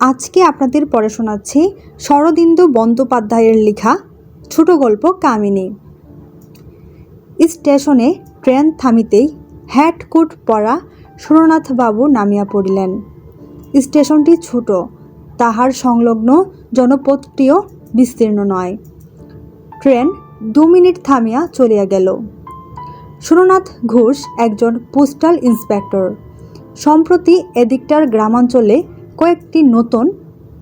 আজকে আপনাদের পড়ে শোনাচ্ছি শরদিন্দু বন্দ্যোপাধ্যায়ের লেখা ছোট গল্প কামিনী। স্টেশনে ট্রেন থামিতেই হ্যাট কোট পরা সুরনাথবাবু নামিয়া পড়িলেন। স্টেশনটি ছোট, তাহার সংলগ্ন জনপদটিও বিস্তীর্ণ নয়। ট্রেন দু মিনিট থামিয়া চলিয়া গেল। সুরনাথ ঘোষ একজন পোস্টাল ইন্সপেক্টর। সম্প্রতি এদিকটার গ্রামাঞ্চলে কয়েকটি নতুন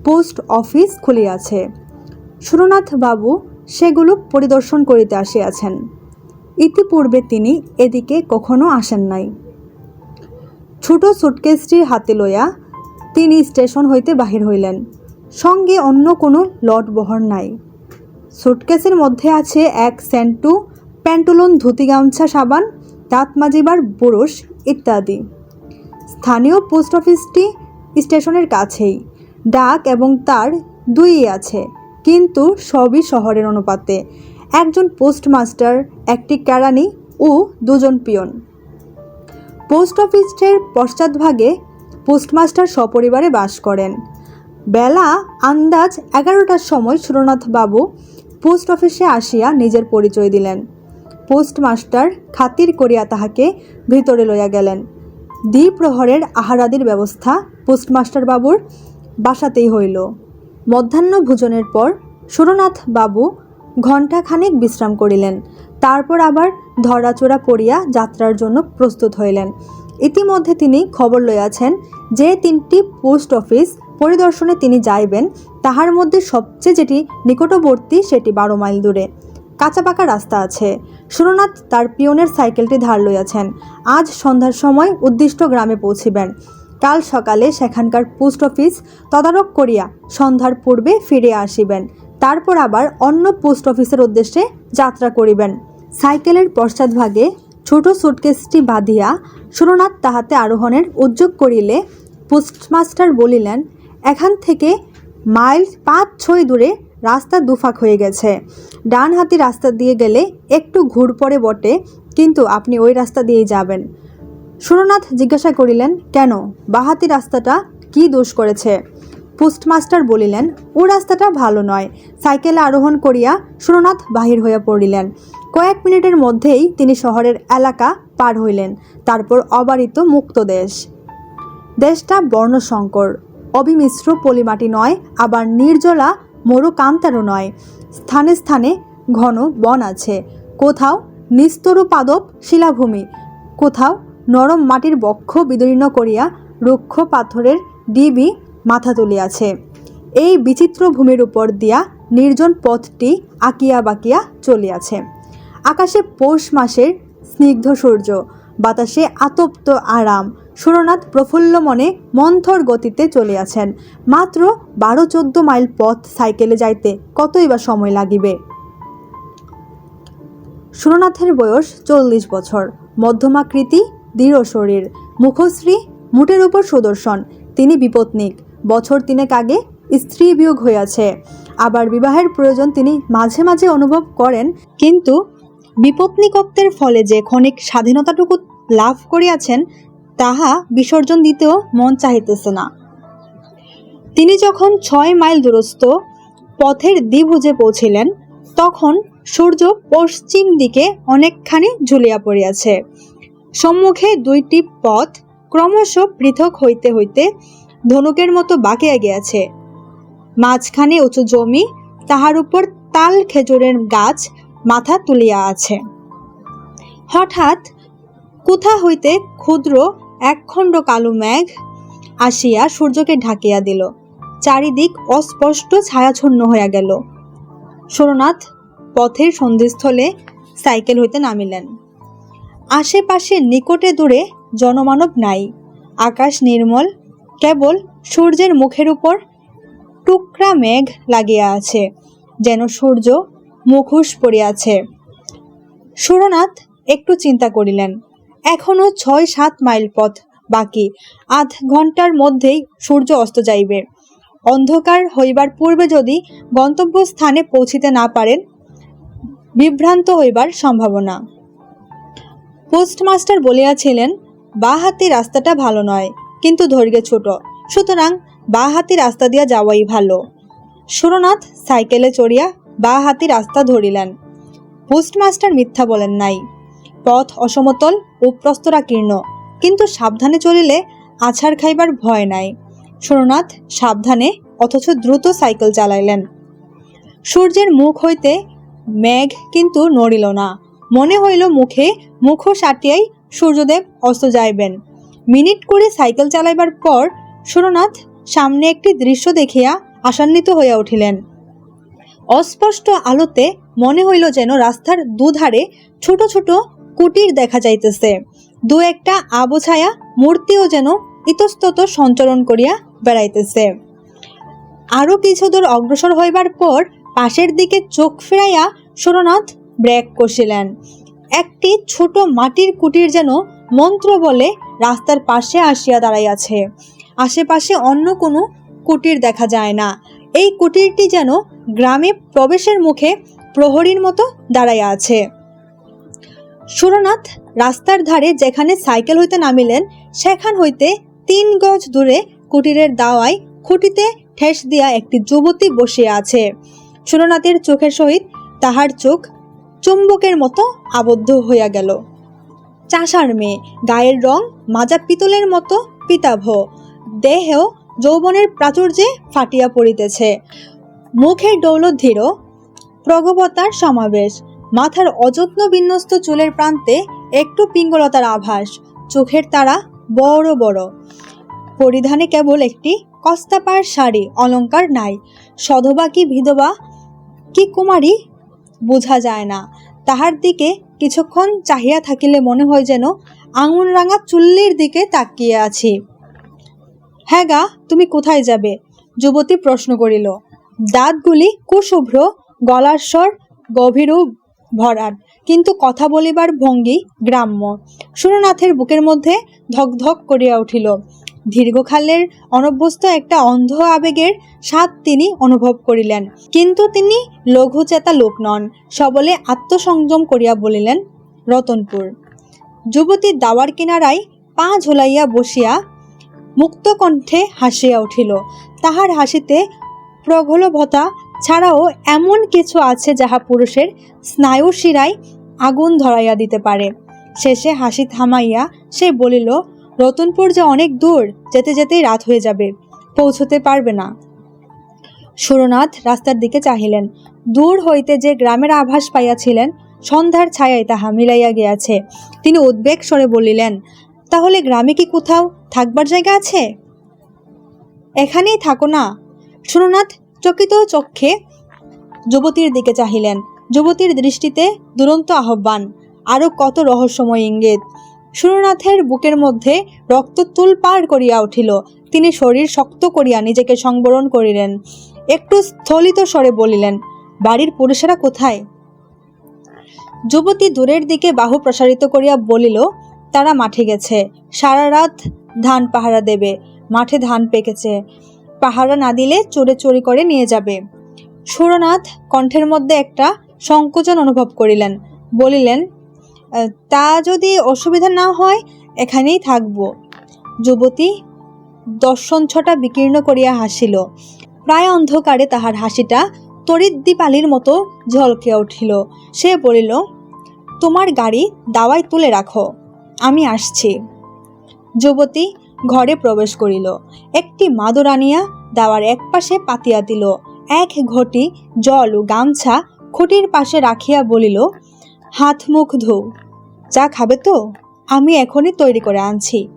পোস্ট অফিস খুলিয়াছে সুরনাথ বাবু সেগুলো পরিদর্শন করিতে আসিয়াছেন। ইতিপূর্বে তিনি এদিকে কখনো আসেন নাই। ছোট সুটকেসটি হাতে লইয়া তিনি স্টেশন হইতে বাহির হইলেন। সঙ্গে অন্য কোনো লট বহর নাই। সুটকেসের মধ্যে আছে এক সেন্টু প্যান্টুলন, ধুতি গামছা, সাবান, দাঁত মাজিবার বুরুষ ইত্যাদি। স্থানীয় পোস্ট অফিসটি স্টেশনের কাছেই। ডাক এবং তার দুই আছে, কিন্তু সবই শহরের অনুপাতে। একজন পোস্টমাস্টার, একটি কেরানি ও দুজন পিয়ন। পোস্ট অফিসের পশ্চাৎভাগে পোস্টমাস্টার সপরিবারে বাস করেন। বেলা আন্দাজ এগারোটার সময় সুরনাথ বাবু পোস্ট অফিসে আসিয়া নিজের পরিচয় দিলেন। পোস্টমাস্টার খাতির করিয়া তাহাকে ভিতরে লইয়া গেলেন। দ্বিপ্রহরের আহারাদির ব্যবস্থা পোস্টমাস্টার বাবুর বাসাতেই হইল। মধ্যাহ্ন ভোজনের পর সুরনাথ বাবু ঘণ্টাখানেক বিশ্রাম করিলেন। তারপর আবার ধরাচোরা পড়িয়া যাত্রার জন্য প্রস্তুত হইলেন। ইতিমধ্যে তিনি খবর লইয়াছেন যে তিনটি পোস্ট অফিস পরিদর্শনে তিনি যাইবেন, তাহার মধ্যে সবচেয়ে যেটি নিকটবর্তী সেটি বারো মাইল দূরে। কাঁচা পাকা রাস্তা আছে। সুরনাথ তার পিয়নের সাইকেলটি ধার লইয়াছেন। আজ সন্ধ্যার সময় উদ্দিষ্ট গ্রামে পৌঁছিবেন। কাল সকালে সেখানকার পোস্ট অফিস তদারক করিয়া সন্ধ্যার পূর্বে ফিরে আসিবেন। তারপর আবার অন্য পোস্ট অফিসের উদ্দেশ্যে যাত্রা করিবেন। সাইকেলের পশ্চাৎভাগে ছোট সুটকেসটি বাঁধিয়া সুরনাথ তাহাতে আরোহণের উদ্যোগ করিলে পোস্টমাস্টার বলিলেন, এখান থেকে মাইল পাঁচ ছয় দূরে রাস্তা দুফাক হয়ে গেছে। ডান হাতি রাস্তা দিয়ে গেলে একটু ঘুর পড়ে বটে, কিন্তু আপনি ওই রাস্তা দিয়েই যাবেন। সুরনাথ জিজ্ঞাসা করিলেন, কেন? বাহাতি রাস্তাটা কি দোষ করেছে? পোস্টমাস্টার বলিলেন, ও রাস্তাটা ভালো নয়। সাইকেলে আরোহণ করিয়া সুরনাথ বাহির হইয়া পড়িলেন। কয়েক মিনিটের মধ্যেই তিনি শহরের এলাকা পার হইলেন। তারপর অবারিত মুক্ত দেশ। দেশটা বর্ণশঙ্কর। অবিমিশ্র পলিমাটি নয়, আবার নির্জলা মরু কান্তারও নয়। স্থানে স্থানে ঘন বন আছে। কোথাও নিস্তরু পাদপ শিলাভূমি, কোথাও নরম মাটির বক্ষ বিদীর্ণ করিয়া রুক্ষ পাথরের ডিবি মাথা তুলিয়াছে। এই বিচিত্র ভূমির উপর দিয়া নির্জন পথটি আঁকিয়া বাকিয়া চলিয়াছে। আকাশে পৌষ মাসের স্নিগ্ধ সূর্য, বাতাসে আতপ্ত আরাম সুরনাথ প্রফুল্ল মনে মন্থর গতিতে চলিয়াছেন। মাত্র বারো চোদ্দ মাইল পথ সাইকেলে যাইতে কতই বা সময় লাগিবে? সুরনাথের বয়স চল্লিশ বছর। মধ্যমাকৃতি, দৃঢ় শরীর, মুখশ্রী, মুটের উপর সুদর্শন। তিনি বিপত্নিক। বছর তিনেক আগে স্ত্রী বিয়োগ হইয়াছে। আবার বিবাহের প্রয়োজন তিনি মাঝে মাঝে অনুভব করেন, কিন্তু বিপত্নিকত্বের ফলে যে ক্ষণিক স্বাধীনতাটুকু লাভ করিয়াছেন তাহা বিসর্জন দিতেও মন চাহিতেছে না। তিনি যখন ছয় মাইল দূরস্থ পথের দ্বিভুজে পৌঁছিলেন, তখন সূর্য পশ্চিম দিকে অনেকখানি ঝুলিয়া পড়িয়াছে। সম্মুখে দুইটি পথ ক্রমশ পৃথক হইতে হইতে ধনুকের মতো বাঁকিয়া গিয়াছে। মাঝখানে উঁচু জমি, তাহার উপর তাল খেজুরের গাছ মাথা তুলিয়া আছে। হঠাৎ কোথা হইতে ক্ষুদ্র একখণ্ড কালো মেঘ আসিয়া সূর্যকে ঢাকিয়া দিল। চারিদিক অস্পষ্ট ছায়াচ্ছন্ন হইয়া গেল। সোরনাথ পথের সন্ধিস্থলে সাইকেল হইতে নামিলেন। আশেপাশে নিকটে দূরে জনমানব নাই। আকাশ নির্মল, কেবল সূর্যের মুখের উপর টুকরা মেঘ লাগিয়া আছে, যেন সূর্য মুখোশ পড়িয়াছে সুরনাথ একটু চিন্তা করিলেন। এখনও ছয় সাত মাইল পথ বাকি। আধ ঘণ্টার মধ্যেই সূর্য অস্ত যাইবে। অন্ধকার হইবার পূর্বে যদি গন্তব্যস্থানে পৌঁছিতে না পারেন, বিভ্রান্ত হইবার সম্ভাবনা। পোস্টমাস্টার বলিয়াছিলেন, বা হাতি রাস্তাটা ভালো নয়, কিন্তু দৈর্ঘ্যে ছোট। সুতরাং বা হাতি রাস্তা দিয়া যাওয়াই ভালো। সুরনাথ সাইকেলে চড়িয়া বা হাতি রাস্তা ধরিলেন। পোস্টমাস্টার মিথ্যা বলেন নাই। পথ অসমতল ও প্রস্তরাকীর্ণ। কিন্তু সাবধানে চলিলে আছাড় খাইবার ভয় নাই। সুরনাথ সাবধানে অথচ দ্রুত সাইকেল চালাইলেন। সূর্যের মুখ হইতে মেঘ কিন্তু নড়িল না। মনে হইল মুখে মুখ সাটিয়াই সূর্যদেব অস্ত যাইবেন। মিনিট করে সাইকেল চালাইবার পর সুরনাথ সামনে একটি দৃশ্য দেখিয়া আসান্বিত হইয়া উঠিলেন। অস্পষ্ট আলোতে মনে হইল যেন রাস্তার দুধারে ছোট ছোট কুটির দেখা যাইতেছে। দু একটা আবছায়া মূর্তিও যেন ইতস্তত সঞ্চরণ করিয়া বেড়াইতেছে। আরও কিছু দূর অগ্রসর হইবার পর পাশের দিকে চোখ ফিরাইয়া সুরনাথ ব্রেক কষিলেন একটি ছোট মাটির কুটির যেন মন্ত্র বলে রাস্তার পাশে আসিয়া দাঁড়াইয়াছে। আশেপাশে অন্য কোনো কুটির দেখা যায় না। এই কুটিরটি যেন গ্রামে প্রবেশের মুখে প্রহরীর মতো দাঁড়াইয়া আছে। সুরনাথ রাস্তার ধারে যেখানে সাইকেল হইতে নামিলেন, সেখান হইতে তিন গজ দূরে কুটিরের দাওয়ায় খুঁটিতে ঠেস দিয়া একটি যুবতী বসিয়া আছে। সুরনাথের চোখের সহিত তাহার চোখ চুম্বকের মতো আবদ্ধ হইয়া গেল। চাষার মেয়ে, গায়ের রং মাজা পিতলের মতো পিতাভ, দেহেও যৌবনের প্রাচুর্যে ফাটিয়া পড়িতেছে। মুখের ডৌলত ধীর প্রগবতার সমাবেশ মাথার অযত্ন বিন্যস্ত চুলের প্রান্তে একটু পিঙ্গলতার আভাস, চোখের তারা বড় বড়। পরিধানে কেবল একটি কস্তাপার শাড়ি, অলঙ্কার নাই। সধবা কি বিধবা, কি কুমারী বোঝা যায় না। তাহার দিকে কিছুক্ষণ চাহিয়া থাকিলে মনে হয় যেন আঙুল রাঙা চুল্লির দিকে তাকিয়ে আছি। হ্যাঁ গা, তুমি কোথায় যাবে? যুবতী প্রশ্ন করিল। দাঁতগুলি কুশুভ্র, গলার স্বর গভীর ভরাট। কিন্তু কথা বলিবার ভঙ্গি গ্রাম্য। সুরনাথের বুকের মধ্যে ধকধক করিয়া উঠিল। দীর্ঘকালের অনভ্যস্ত একটা অন্ধ আবেগের স্বাদ তিনি অনুভব করিলেন। কিন্তু তিনি লঘুচেতা লোক নন, সবলে আত্মসংযম করিয়া বলিলেন, রতনপুর, যুবতী দাওয়ার কিনারায় পা ঝোলাইয়া বসিয়া মুক্তকণ্ঠে হাসিয়া উঠিল। তাহার হাসিতে প্রগলভতা ছাড়াও এমন কিছু আছে যাহা পুরুষের স্নায়ুর শিরায় আগুন ধরাইয়া দিতে পারে। শেষে হাসি থামাইয়া সে বলিল, রতনপুর যে অনেক দূর, যেতে যেতেই রাত হয়ে যাবে, পৌঁছতে পারবে না। সুরনাথ রাস্তার দিকে চাহিলেন। দূর হইতে যে গ্রামের আভাস পাইয়াছিলেন, সন্ধ্যার ছায়ায় তাহা মিলাইয়া গিয়াছে। তিনি উদ্বেগ স্বরে বলিলেন, তাহলে গ্রামে কি কোথাও থাকবার জায়গা আছে? এখানেই থাকো না। সুরনাথ চকিত চক্ষে যুবতীর দিকে চাহিলেন। যুবতীর দৃষ্টিতে দুরন্ত আহ্বান। আরও কত রহস্যময় ইঙ্গিত। সুরনাথের বুকের মধ্যে রক্ত তুল পার করিয়া উঠিল। তিনি শরীর শক্ত করিয়া নিজেকে সংবরণ করিলেন। একটু স্থলিত স্বরে বলিলেন, বাড়ির পুরুষেরা কোথায়? যুবতী দূরের দিকে বাহু প্রসারিত করিয়া বলিল, তারা মাঠে গেছে। সারা রাত ধান পাহারা দেবে। মাঠে ধান পেকেছে। পাহারা না দিলে চোরে চুরি করে নিয়ে যাবে। সুরনাথ কণ্ঠের মধ্যে একটা সংকোচন অনুভব করিলেন, বলিলেন তা যদি অসুবিধা না হয়, এখানেই থাকব। যুবতী দর্শন ছটা বিকীর্ণ করিয়া হাসিল। প্রায় অন্ধকারে তাহার হাসিটা তরিদ্দীপালির মতো ঝলকে উঠিল। সে বলিল, তোমার গাড়ি দাওয়ায় তুলে রাখো, আমি আসছি। যুবতী ঘরে প্রবেশ করিল। একটি মাদুর আনিয়া দাওয়ার এক পাশে পাতিয়া দিল। এক ঘটি জল ও গামছা খুঁটির পাশে রাখিয়া বলিল, হাত, মুখ ধো। চা খাবে তো? আমি এখনই তৈরি করে আনছি।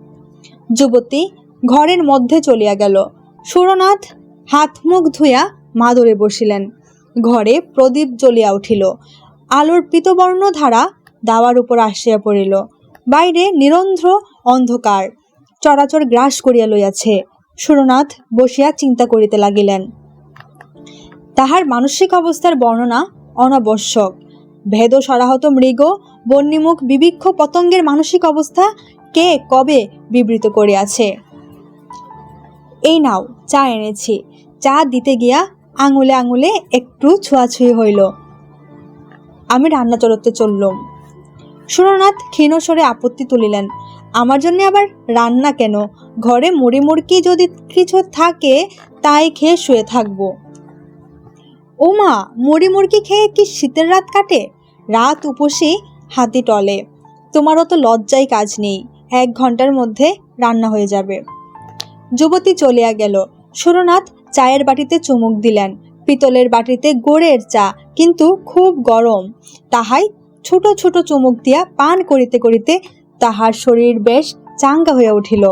যুবতী ঘরের মধ্যে চলিয়া গেল। সুরনাথ হাত, মুখ ধুইয়া মাদুরে বসিলেন। ঘরে প্রদীপ জ্বলিয়া উঠিল। আলোর পিতবর্ণ ধারা দাওয়ার উপর আসিয়া পড়িল। বাইরে নিরন্ধ্র অন্ধকার। চরাচর গ্রাস করিয়া লইয়াছে। সুরনাথ বসিয়া চিন্তা করিতে লাগিলেন। তাহার মানসিক অবস্থার বর্ণনা অনাবশ্যক। ভেদ সরাহত মৃগ, বন্যিমুখ, বিবিক্ষ পতঙ্গের মানসিক অবস্থা কে কবে বিবৃত করিয়াছে? এই নাও, চা এনেছি। চা দিতে গিয়া আঙুলে আঙুলে একটু ছোঁয়াছুঁই হইল। আমি রান্না চড়তে চললুম। সুরনাথ ক্ষীণস্বরে আপত্তি তুলিলেন। আমার জন্য আবার রান্না কেন? ঘরে মুড়ি মুড়কি যদি কিছু থাকে, তাই খেয়ে শুয়ে থাকব। ওমা, মুড়ি মুড়কি খেয়ে কি শীতের রাত কাটে? রাত উপসে হাতি টলে। তোমারও তো লজ্জায় কাজ নেই। এক ঘণ্টার মধ্যে রান্না হয়ে যাবে। যুবতী চলিয়া গেল। সুরনাথ চায়ের বাটিতে চুমুক দিলেন। পিতলের বাটিতে গোড়ের চা, কিন্তু খুব গরম। তাহাই ছোট ছোট চুমুক দিয়া পান করিতে করিতে তাহার শরীর বেশ চাঙ্গা হইয়া উঠিল।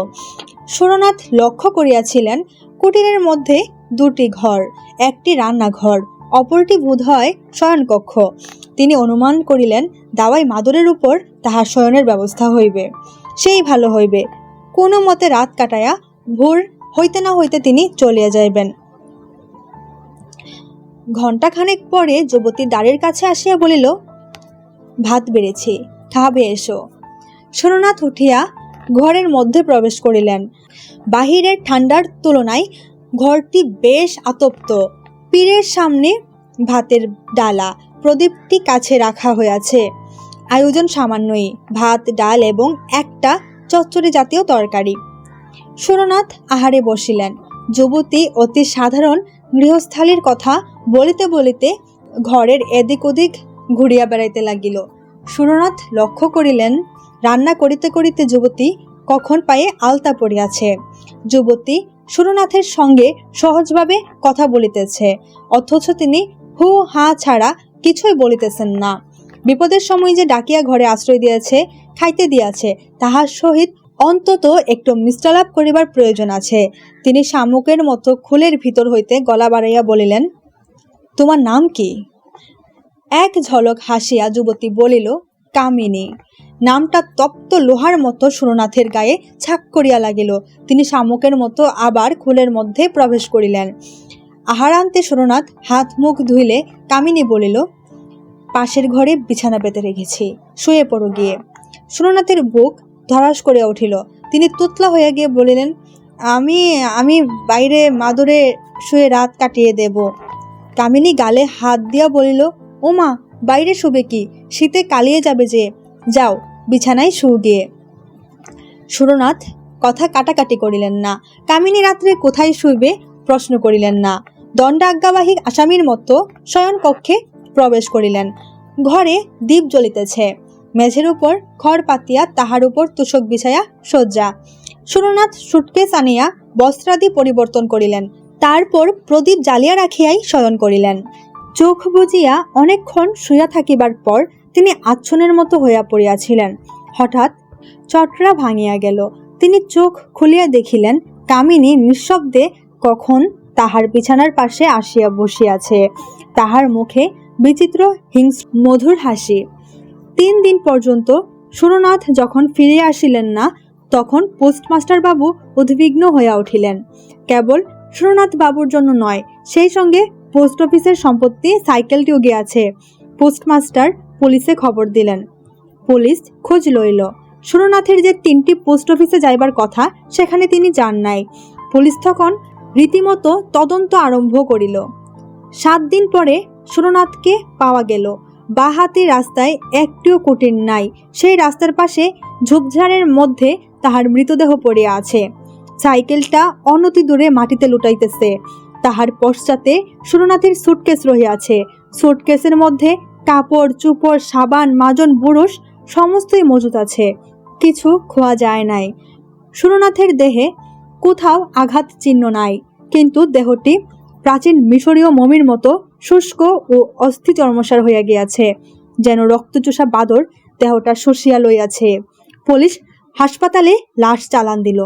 সুরনাথ লক্ষ্য করিয়াছিলেন, কুটিরের মধ্যে দুটি ঘর, একটি রান্নাঘর, অপরটি বোধ হয় শয়নকক্ষ। তিনি অনুমান করিলেন, দাওয়াই মাদুরের উপর তাহার শয়নের ব্যবস্থা হইবে। সেই ভালো হইবে। কোনো মতে রাত কাটাইয়া ভোর হইতে না হইতে তিনি চলিয়া যাইবেন। ঘণ্টাখানেক পরে যুবতী দ্বারের কাছে আসিয়া বলিল, ভাত বেড়েছি, খাবে এসো। সোননাথ উঠিয়া ঘরের মধ্যে প্রবেশ করিলেন। বাহিরের ঠান্ডার তুলনায় ঘরটি বেশ আতপ্ত। পীরের সামনে ভাতের ডালা প্রদীপটি কাছে রাখা হয়েছে আয়োজন সামান্যই, ভাত, ডাল এবং একটা চচ্চড়ি জাতীয় তরকারি। সুরনাথ আহারে বসিলেন। যুবতী অতি সাধারণ গৃহস্থালীর কথা বলিতে বলিতে ঘরের এদিক ওদিক ঘুরিয়া বেড়াইতে লাগিল। সুরনাথ লক্ষ্য করিলেন রান্না করিতে করিতে যুবতী কখন পায়ে আলতা পড়িয়াছে। যুবতী সুরনাথের সঙ্গে সহজভাবে কথা বলিতেছে, অথচ তিনি হু হা ছাড়া কিছুই বলিতেছেন না। বিপদের সময় যে ডাকিয়া ঘরে আশ্রয় দিয়েছে, খাইতে দিয়াছে, তাহার সহিত অন্তত একটু মিষ্টালাপ করিবার প্রয়োজন আছে। তিনি শামুকের মতো খুলের ভিতর হইতে গলা বাড়াইয়া বলিলেন, তোমার নাম কি? এক ঝলক হাসিয়া যুবতী বলিল, কামিনী। নামটা তপ্ত লোহার মতো সুরনাথের গায়ে ছাক করিয়া লাগিল। তিনি শামুকের মতো আবার খুলের মধ্যে প্রবেশ করিলেন। আহারান্তে সুরনাথ হাত মুখ ধুইলে কামিনী বলিল, পাশের ঘরে বিছানা পেতে রেখেছি, শুয়ে পড়ো গিয়ে। সুরনাথের বুক ধরাস করে উঠিল। তিনি তুতলা হইয়া গিয়ে বলিলেন, আমি আমি বাইরে মাদুরে শুয়ে রাত কাটিয়ে দেব। কামিনী গালে হাত দিয়া বলিল, ওমা, বাইরে শুবে কি? শীতে কালিয়ে যাবে যে। যাও বিছানায় শু গিয়ে সুরনাথ কথা কাটাকাটি করিলেন না। কামিনী রাত্রে কোথায় শুইবে প্রশ্ন করিলেন না। দণ্ডাজ্ঞাবাহী আসামির মতো শয়ন কক্ষে প্রবেশ করিলেন। ঘরে দ্বীপ জ্বলিতেছে। মেঝের উপর খড় পাতিয়া তাহার উপর তুষক বিছায়া শয্যা। সুরনাথ সুটকেস আনিয়া বস্ত্রাদি পরিবর্তন করিলেন। তারপর প্রদীপ জ্বালিয়া রাখিয়াই শয়ন করিলেন। চোখ বুজিয়া অনেকক্ষণ শুইয়া থাকিবার পর তিনি আচ্ছনের মতো হইয়া পড়িয়াছিলেন। হঠাৎ চটরা ভাঙিয়া গেল। তিনি চোখ খুলিয়া দেখিলেন, কামিনী নিঃশব্দে কখন তাহার বিছানার পাশে আসিয়া বসিয়াছে। তাহার মুখে বিচিত্র হিংস মধুর হাসি। তিন দিন পর্যন্ত সুরনাথ যখন ফিরিয়া আসিলেন না, তখন পোস্টমাস্টার বাবু উদ্বিগ্ন হইয়া উঠিলেন। কেবল সুরনাথ বাবুর জন্য নয়, সেই সঙ্গে পোস্ট অফিসের সম্পত্তি, সাইকেলটিও গিয়াছে। পোস্টমাস্টার পুলিশে খবর দিলেন। পুলিশ খোঁজ লইল। সুরনাথের যে তিনটি পোস্ট অফিসে যাইবার কথা, সেখানে তিনি যান নাই। পুলিশ তখন রীতিমতো তদন্ত আরম্ভ করিল। সাত দিন পরে সুরনাথকে পাওয়া গেল। বাহাতি রাস্তায় একটিও কুটির নাই। সেই রাস্তার পাশে ঝোপঝাড়ের মধ্যে তাহার মৃতদেহ পড়িয়া আছে। সাইকেলটা অনতি দূরে মাটিতে লুটাইতেছে। তাহার পশ্চাতে সুরনাথের সুটকেস রহিয়াছে। সুটকেসের মধ্যে কাপড়, চুপড়, সাবান, মাজন বুরুষ সমস্তই মজুত আছে। কিছু খোয়া যায় নাই। সুরনাথের দেহে কোথাও আঘাত চিহ্ন নাই, কিন্তু দেহটি প্রাচীন মিশরীয় মমির মতো শুষ্ক ও অস্থি চর্মসার হইয়া গিয়াছে, যেন রক্তচোষা বাদর দেহটা শশিয়া লইয়াছে। পুলিশ হাসপাতালে লাশ চালান দিল।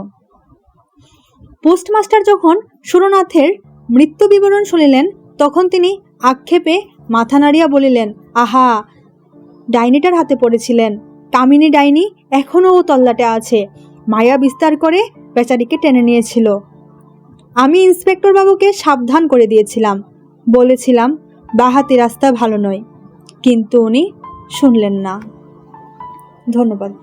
পোস্টমাস্টার যখন সুরনাথের মৃত্যু বিবরণ শুনিলেন, তখন তিনি আক্ষেপে মাথা নাড়িয়া বলিলেন, আহা, ডাইনিটার হাতে পড়েছিলেন। কামিনী ডাইনি এখনও ও তল্লাটে আছে। মায়া বিস্তার করে বেচারিকে টেনে নিয়েছিল। আমি ইন্সপেক্টর বাবুকে সাবধান করে দিয়েছিলাম। বলেছিলাম, বাহাতি রাস্তা ভালো নয়। কিন্তু উনি শুনলেন না। ধন্যবাদ।